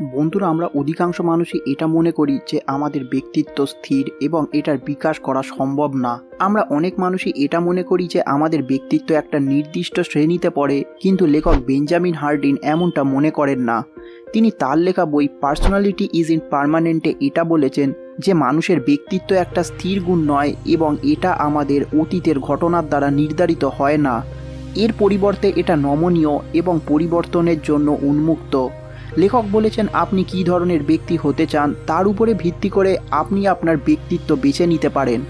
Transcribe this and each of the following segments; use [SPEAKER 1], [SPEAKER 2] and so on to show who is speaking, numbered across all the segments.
[SPEAKER 1] বন্ধুরা, আমরা অধিকাংশ মানুষই এটা মনে করি যে আমাদের ব্যক্তিত্ব স্থির এবং এটার বিকাশ করা সম্ভব না। আমরা অনেক মানুষই এটা মনে করি যে আমাদের ব্যক্তিত্ব একটা নির্দিষ্ট শ্রেণীতে পড়ে, কিন্তু লেখক বেঞ্জামিন হার্ডিন এমনটা মনে করেন না। তিনি তার লেখা বই পার্সোনালিটি ইজ ইন পার্মানেন্টে এটা বলেছেন যে মানুষের ব্যক্তিত্ব একটা স্থির গুণ নয় এবং এটা আমাদের অতীতের ঘটনার দ্বারা নির্ধারিত হয় না। এর পরিবর্তে এটা নমনীয় এবং পরিবর্তনের জন্য উন্মুক্ত। লেখক বলেছেন, আপনি কী ধরনের ব্যক্তি হতে চান, তার উপরে ভিত্তি করে আপনি আপনার ব্যক্তিত্ব বেছে নিতে পারেন।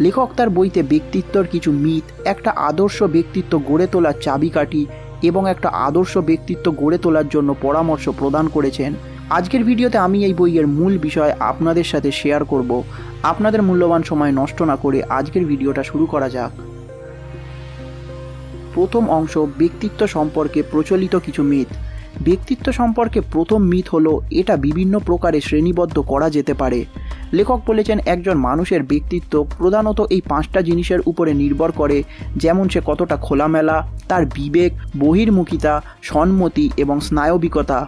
[SPEAKER 1] লেখক তার বইতে ব্যক্তিত্বর কিছু মিথ, একটা আদর্শ ব্যক্তিত্ব গড়ে তোলার চাবিকাঠি এবং একটা আদর্শ ব্যক্তিত্ব গড়ে তোলার জন্য পরামর্শ প্রদান করেছেন। আজকের ভিডিওতে আমি এই বইয়ের মূল বিষয় আপনাদের সাথে শেয়ার করব। আপনাদের মূল্যবান সময় নষ্ট না করে আজকের ভিডিওটা শুরু করা যাক। প্রথম অংশ, ব্যক্তিত্ব সম্পর্কে প্রচলিত কিছু মিথ। ব্যক্তিত্ব সম্পর্কে প্রথম মিথ হলো, এটা বিভিন্ন প্রকারে শ্রেণীবদ্ধ করা যেতে পারে। লেখক বলেছেন, একজন মানুষের ব্যক্তিত্ব প্রধানত এই পাঁচটা জিনিসের উপরে নির্ভর করে, যেমন সে কতটা খোলামেলা, তার বিবেক, বহির্মুখিতা সম্মতি এবং স্নায়বিকতা।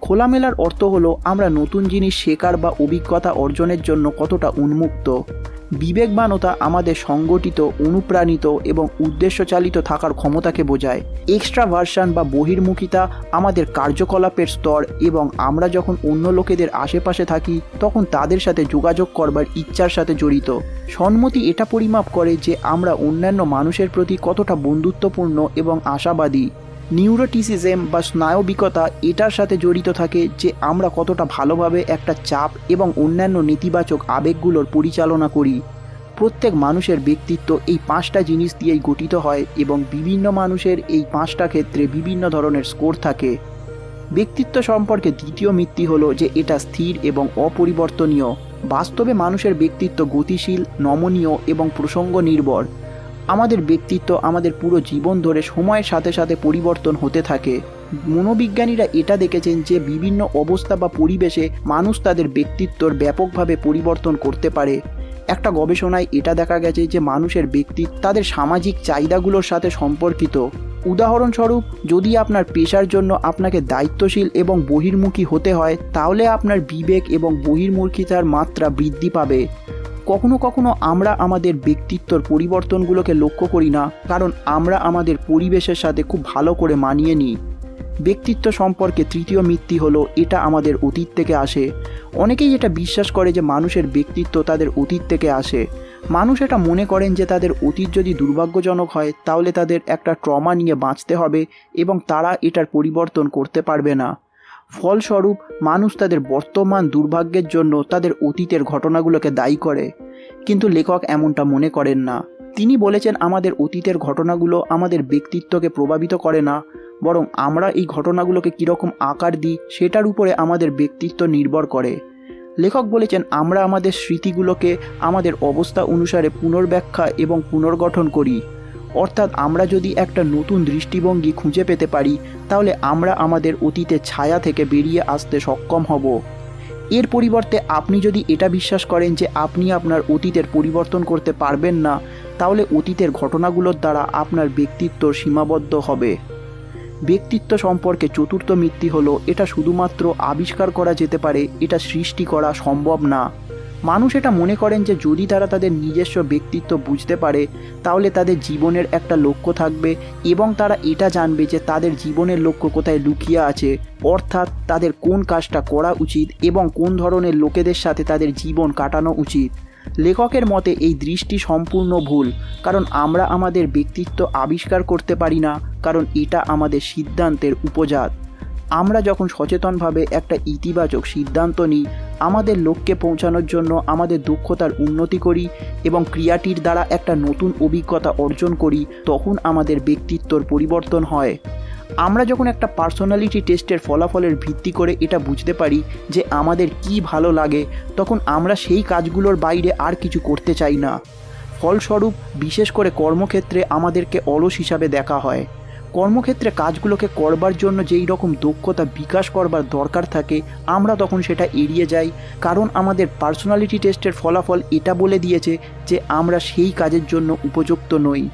[SPEAKER 1] খোলামেলার অর্থ হলো, আমরা নতুন জিনিস শেখার বা অভিজ্ঞতা অর্জনের জন্য কতটা উন্মুক্ত। বিবেকবানতা আমাদের সংগঠিত, অনুপ্রাণিত এবং উদ্দেশ্যচালিত থাকার ক্ষমতাকে বোঝায়। এক্সট্রা ভার্সান বা বহির্মুখিতা আমাদের কার্যকলাপের স্তর এবং আমরা যখন অন্য লোকেদের আশেপাশে থাকি, তখন তাদের সাথে যোগাযোগ করবার ইচ্ছার সাথে জড়িত। সম্মতি এটা পরিমাপ করে যে আমরা অন্যান্য মানুষের প্রতি কতটা বন্ধুত্বপূর্ণ এবং আশাবাদী। নিউরোটিসিজম বা স্নায়বিকতা এটার সাথে জড়িত থাকে যে আমরা কতটা ভালোভাবে একটা চাপ এবং অন্যান্য নেতিবাচক আবেগগুলোর পরিচালনা করি। প্রত্যেক মানুষের ব্যক্তিত্ব এই পাঁচটা জিনিস দিয়েই গঠিত হয় এবং বিভিন্ন মানুষের এই পাঁচটা ক্ষেত্রে বিভিন্ন ধরনের স্কোর থাকে। ব্যক্তিত্ব সম্পর্কে দ্বিতীয় মিত্তি হলো যে এটা স্থির এবং অপরিবর্তনীয়। বাস্তবে মানুষের ব্যক্তিত্ব গতিশীল, নমনীয় এবং প্রসঙ্গ নির্ভর। আমাদের ব্যক্তিত্ব আমাদের পুরো জীবন ধরে সময়ের সাথে সাথে পরিবর্তন হতে থাকে। মনোবিজ্ঞানীরা এটা দেখেছেন যে বিভিন্ন অবস্থা বা পরিবেশে মানুষ তাদের ব্যক্তিত্বর ব্যাপকভাবে পরিবর্তন করতে পারে। একটা গবেষণায় এটা দেখা গেছে যে মানুষের ব্যক্তিত্ব তাদের সামাজিক চাহিদাগুলোর সাথে সম্পর্কিত। উদাহরণস্বরূপ, যদি আপনার পেশার জন্য আপনাকে দায়িত্বশীল এবং বহির্মুখী হতে হয়, তাহলে আপনার বিবেক এবং বহির্মুখিতার মাত্রা বৃদ্ধি পাবে। কখনো কখনো আমরা আমাদের ব্যক্তিত্বর পরিবর্তনগুলোকে লক্ষ্য করি না, কারণ আমরা আমাদের পরিবেশের সাথে খুব ভালো করে মানিয়ে নিই। ব্যক্তিত্ব সম্পর্কে তৃতীয় মিথ্যি হলো, এটা আমাদের অতীত থেকে আসে। অনেকেই এটা বিশ্বাস করে যে মানুষের ব্যক্তিত্ব তাদের অতীত থেকে আসে। মানুষ এটা মনে করেন যে তাদের অতীত যদি দুর্ভাগ্যজনক হয়, তাহলে তাদের একটা ট্রমা নিয়ে বাঁচতে হবে এবং তারা এটার পরিবর্তন করতে পারবে না। ফলস্বরূপ মানুষ তাদের বর্তমান দুর্ভাগ্যের জন্য তাদের অতীতের ঘটনাগুলোকে দায়ী করে। কিন্তু লেখক এমনটা মনে করেন না। তিনি বলেছেন, আমাদের অতীতের ঘটনাগুলো আমাদের ব্যক্তিত্বকে প্রভাবিত করে না, বরং আমরা এই ঘটনাগুলোকে কীরকম আকার দিই সেটার উপরে আমাদের ব্যক্তিত্ব নির্ভর করে। লেখক বলেছেন, আমরা আমাদের স্মৃতিগুলোকে আমাদের অবস্থা অনুসারে পুনর্ব্যাখ্যা এবং পুনর্গঠন করি। অর্থাৎ আমরা যদি একটা নতুন দৃষ্টিভঙ্গি খুঁজে পেতে পারি, তাহলে আমরা আমাদের অতীতের ছায়া থেকে বেরিয়ে আসতে সক্ষম হব। এর পরিবর্তে আপনি যদি এটা বিশ্বাস করেন যে আপনি আপনার অতীতের পরিবর্তন করতে পারবেন না, তাহলে অতীতের ঘটনাগুলোর দ্বারা আপনার ব্যক্তিত্ব সীমাবদ্ধ হবে। ব্যক্তিত্ব সম্পর্কে চতুর্থ মিথ্যি হলো, এটা শুধুমাত্র আবিষ্কার করা যেতে পারে, এটা সৃষ্টি করা সম্ভব না। মানুষ এটা মনে করেন যে যদি তারা তাদের নিজস্ব ব্যক্তিত্ব বুঝতে পারে, তাহলে তাদের জীবনের একটা লক্ষ্য থাকবে এবং তারা এটা জানবে যে তাদের জীবনের লক্ষ্য কোথায় লুকিয়ে আছে। অর্থাৎ তাদের কোন কাজটা করা উচিত এবং কোন ধরনের লোকেদের সাথে তাদের জীবন কাটানো উচিত। লেখকের মতে এই দৃষ্টি সম্পূর্ণ ভুল, কারণ আমরা আমাদের ব্যক্তিত্ব আবিষ্কার করতে পারি না, কারণ এটা আমাদের সিদ্ধান্তের উপজাত। আমরা যখন সচেতনভাবে একটা ইতিবাচক সিদ্ধান্ত নিই আমাদের লক্ষ্যে পৌঁছানোর জন্য আমাদের দক্ষতার উন্নতি করি এবং ক্রিয়াটির দ্বারা একটা নতুন অভিজ্ঞতা অর্জন করি, তখন আমাদের ব্যক্তিত্বর পরিবর্তন হয়। আমরা যখন একটা পার্সোনালিটি টেস্টের ফলাফলের ভিত্তি করে এটা বুঝতে পারি যে আমাদের কি ভালো লাগে, তখন আমরা সেই কাজগুলোর বাইরে আর কিছু করতে চাই না। ফলস্বরূপ, বিশেষ করে কর্মক্ষেত্রে আমাদেরকে অলস হিসাবে দেখা হয়। কর্মক্ষেত্রে কাজগুলোকে করবার জন্য যেই রকম দক্ষতা বিকাশ করবার দরকার থাকে, আমরা তখন সেটা এড়িয়ে যাই। কারণ আমাদের পার্সোনালিটি টেস্টের ফলাফল এটা বলে দিয়েছে যে আমরা সেই কাজের জন্য উপযুক্ত নই।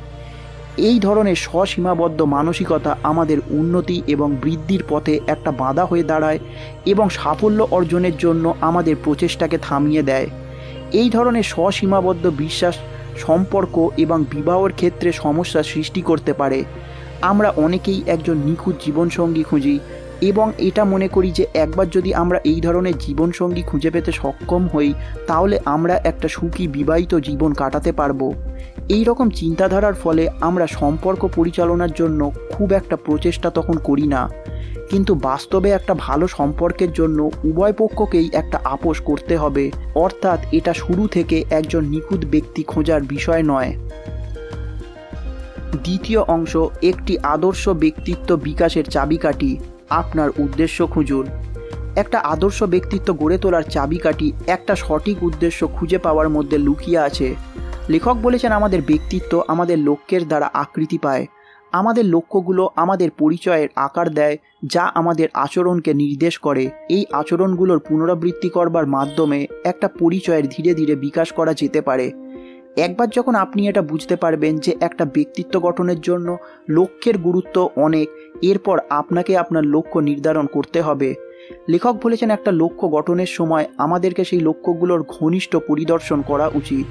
[SPEAKER 1] এই ধরনের স্বসীমাবদ্ধ মানসিকতা আমাদের উন্নতি এবং বৃদ্ধির পথে একটা বাধা হয়ে দাঁড়ায় এবং সাফল্য অর্জনের জন্য আমাদের প্রচেষ্টাকে থামিয়ে দেয়। এই ধরনের স্বসীমাবদ্ধ বিশ্বাস, সম্পর্ক এবং বিবাহের ক্ষেত্রে সমস্যা সৃষ্টি করতে পারে। আমরা অনেকেই একজন নিখুঁত জীবনসঙ্গী খুঁজি এবং এটা মনে করি যে একবার যদি আমরা এই ধরনের জীবনসঙ্গী খুঁজে পেতে সক্ষম হই, তাহলে আমরা একটা সুখী, বিবাহিত জীবন কাটাতে পারব। এই রকম চিন্তাধারার ফলে আমরা সম্পর্ক পরিচালনার জন্য খুব একটা প্রচেষ্টা তখন করি না। কিন্তু বাস্তবে একটা ভালো সম্পর্কের জন্য উভয় পক্ষকেই একটা আপোষ করতে হবে। অর্থাৎ এটা শুরু থেকে একজন নিখুঁত ব্যক্তি খোঁজার বিষয় নয়। দ্বিতীয় অংশ একটি আদর্শ ব্যক্তিত্ব বিকাশের চাবিকাঠি, আপনার উদ্দেশ্য খুঁজুন। একটা আদর্শ ব্যক্তিত্ব গড়ে তোলার চাবিকাঠি একটা সঠিক উদ্দেশ্য খুঁজে পাওয়ার মধ্যে লুকিয়ে আছে। লেখক বলেছেন, আমাদের ব্যক্তিত্ব আমাদের লক্ষ্যের দ্বারা আকৃতি পায়। আমাদের লক্ষ্যগুলো আমাদের পরিচয়ের আকার দেয়, যা আমাদের আচরণকে নির্দেশ করে। এই আচরণগুলোর পুনরাবৃত্তি করবার মাধ্যমে একটা পরিচয়ের ধীরে ধীরে বিকাশ করা যেতে পারে। একবার যখন আপনি এটা বুঝতে পারবেন যে একটা ব্যক্তিত্ব গঠনের জন্য লক্ষ্যের গুরুত্ব অনেক, এরপর আপনাকে আপনার লক্ষ্য নির্ধারণ করতে হবে। লেখক বলেছেন, একটা লক্ষ্য গঠনের সময় আমাদেরকে সেই লক্ষ্যগুলোর ঘনিষ্ঠ পরিদর্শন করা উচিত।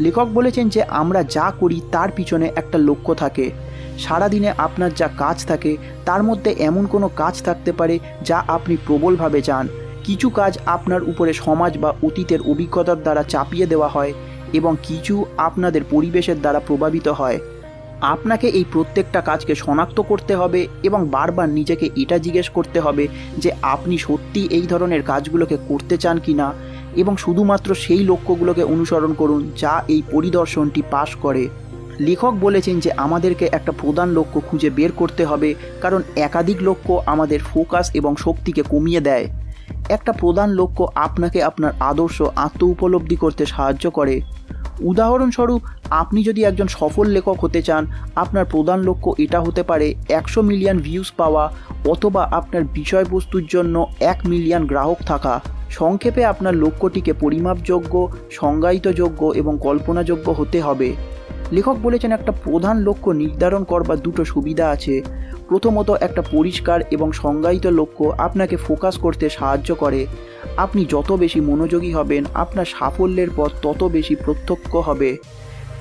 [SPEAKER 1] লেখক বলেছেন যে, আমরা যা করি তার পিছনে একটা লক্ষ্য থাকে। সারাদিনে আপনার যা কাজ থাকে, তার মধ্যে এমন কোনো কাজ থাকতে পারে যা আপনি প্রবলভাবে চান। কিছু কাজ আপনার উপরে সমাজ বা অতীতের অভিজ্ঞতার দ্বারা চাপিয়ে দেওয়া হয়। এবং কিছু আপনাদের পরিবেশের দ্বারা প্রভাবিত হয়। আপনাকে এই প্রত্যেকটা কাজকে শনাক্ত করতে হবে এবং বারবার নিজেকে এটা জিজ্ঞেস করতে হবে যে আপনি সত্যি এই ধরনের কাজগুলোকে করতে চান কি না এবং শুধুমাত্র সেই লক্ষ্যগুলোকে অনুসরণ করুন যা এই পরিদর্শনটি পাশ করে। লেখক বলেছেন যে আমাদেরকে একটা প্রধান লক্ষ্য খুঁজে বের করতে হবে, কারণ একাধিক লক্ষ্য আমাদের ফোকাস এবং শক্তিকে কমিয়ে দেয়। একটা প্রধান লক্ষ্য আপনাকে আপনার আদর্শ আত্ম উপলব্ধি করতে সাহায্য করে। উদাহরণস্বরূপ, আপনি যদি একজন সফল লেখক হতে চান, আপনার প্রধান লক্ষ্য এটা হতে পারে একশো মিলিয়ন ভিউজ পাওয়া অথবা আপনার বিষয়বস্তুর জন্য এক মিলিয়ন গ্রাহক থাকা। সংক্ষেপে আপনার লক্ষ্যটিকে পরিমাপযোগ্য, সংজ্ঞায়িতযোগ্য এবং কল্পনাযোগ্য হতে হবে। লেখক বলেছেন, একটা প্রধান লক্ষ্য নির্ধারণ করবার দুটো সুবিধা আছে। প্রথমত, একটা পরিষ্কার এবং সংজ্ঞায়িত লক্ষ্য আপনাকে ফোকাস করতে সাহায্য করে। আপনি যত বেশি মনোযোগী হবেন, আপনার সাফল্যের পথ তত বেশি প্রত্যক্ষ হবে।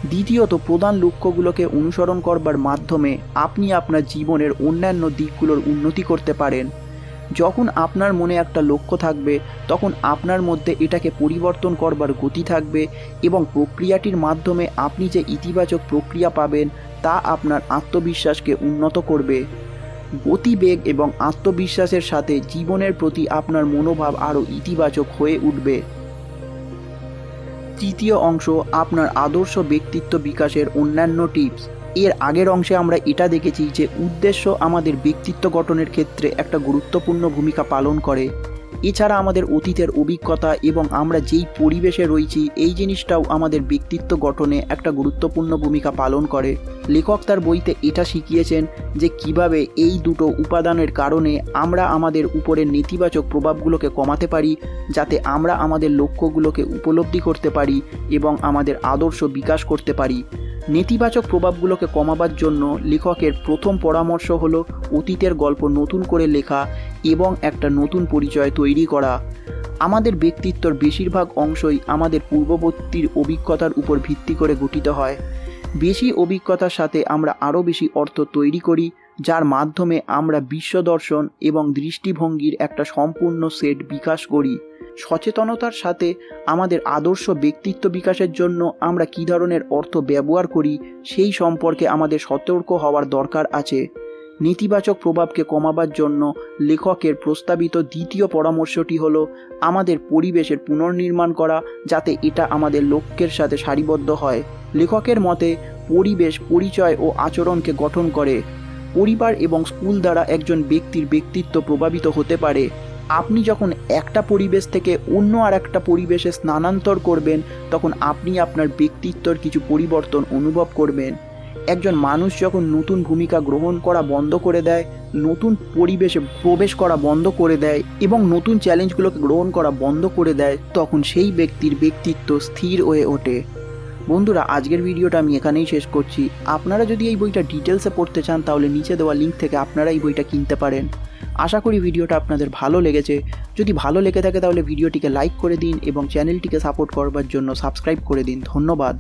[SPEAKER 1] দ্বিতীয়ত, প্রধান লক্ষ্যগুলোকে অনুসরণ করবার মাধ্যমে আপনি আপনার জীবনের অন্যান্য দিকগুলোর উন্নতি করতে পারেন। যখন আপনার মনে একটা লক্ষ্য থাকবে, তখন আপনার মধ্যে এটাকে পরিবর্তন করবার গতি থাকবে এবং প্রক্রিয়াটির মাধ্যমে আপনি যে ইতিবাচক প্রক্রিয়া পাবেন, তা আপনার আত্মবিশ্বাসকে উন্নত করবে। গতিবেগ এবং আত্মবিশ্বাসের সাথে জীবনের প্রতি আপনার মনোভাব আরও ইতিবাচক হয়ে উঠবে। তৃতীয় অংশ, আপনার আদর্শ ব্যক্তিত্ব বিকাশের অন্যান্য টিপস। এর আগের অংশে আমরা এটা দেখেছি যে উদ্দেশ্য আমাদের ব্যক্তিত্ব গঠনের ক্ষেত্রে একটা গুরুত্বপূর্ণ ভূমিকা পালন করে। এছাড়া আমাদের অতীতের অভিজ্ঞতা এবং আমরা যেই পরিবেশে রয়েছি, এই জিনিসটাও আমাদের ব্যক্তিত্ব গঠনে একটা গুরুত্বপূর্ণ ভূমিকা পালন করে। লেখক তার বইতে এটা শিখিয়েছেন যে কীভাবে এই দুটো উপাদানের কারণে আমরা আমাদের উপরের নেতিবাচক প্রভাবগুলোকে কমাতে পারি, যাতে আমরা আমাদের লক্ষ্যগুলোকে উপলব্ধি করতে পারি এবং আমাদের আদর্শ বিকাশ করতে পারি। নেতিবাচক প্রভাবগুলোকে কমাবার জন্য লেখকের প্রথম পরামর্শ হলো অতীতের গল্প নতুন করে লেখা এবং একটা নতুন পরিচয় তৈরি করা। আমাদের ব্যক্তিত্বর বেশিরভাগ অংশই আমাদের পূর্ববর্তীর অভিজ্ঞতার উপর ভিত্তি করে গঠিত হয়। বেশি অভিজ্ঞতার সাথে আমরা আরও বেশি অর্থ তৈরি করি, যার মাধ্যমে আমরা বিশ্ব দর্শন এবং দৃষ্টিভঙ্গির একটা সম্পূর্ণ সেট বিকাশ করি। সচেতনতার সাথে আমাদের আদর্শ ব্যক্তিত্ব বিকাশের জন্য আমরা কী ধরনের অর্থ ব্যবহার করি সেই সম্পর্কে আমাদের সতর্ক হওয়ার দরকার আছে। নেতিবাচক প্রভাবকে কমাবার জন্য লেখকের প্রস্তাবিত দ্বিতীয় পরামর্শটি হল আমাদের পরিবেশের পুনর্নির্মাণ করা যাতে এটা আমাদের লক্ষ্যের সাথে সারিবদ্ধ হয়। লেখকের মতে, পরিবেশ, পরিচয় ও আচরণকে গঠন করে। পরিবার এবং স্কুল দ্বারা একজন ব্যক্তির ব্যক্তিত্ব প্রভাবিত হতে পারে। আপনি যখন একটা পরিবেশ থেকে অন্য আর একটা পরিবেশে স্নানান্তর করবেন, তখন আপনি আপনার ব্যক্তিত্বর কিছু পরিবর্তন অনুভব করবেন। একজন মানুষ যখন নতুন ভূমিকা গ্রহণ করা বন্ধ করে দেয়, নতুন পরিবেশে প্রবেশ করা বন্ধ করে দেয় এবং নতুন চ্যালেঞ্জগুলোকে গ্রহণ করা বন্ধ করে দেয়, তখন সেই ব্যক্তির ব্যক্তিত্ব স্থির হয়ে ওঠে। বন্ধুরা, আজকের ভিডিওটা আমি এখানেই শেষ করছি। আপনারা যদি এই বইটা ডিটেলসে পড়তে চান, তাহলে নিচে দেওয়া লিঙ্ক থেকে আপনারা এই বইটা কিনতে পারেন। আশা করি ভিডিওটা আপনাদের ভালো লেগেছে। যদি ভালো লেগে থাকে তাহলে ভিডিওটিকে লাইক করে দিন এবং চ্যানেলটিকে সাপোর্ট করবার জন্য সাবস্ক্রাইব করে দিন। ধন্যবাদ।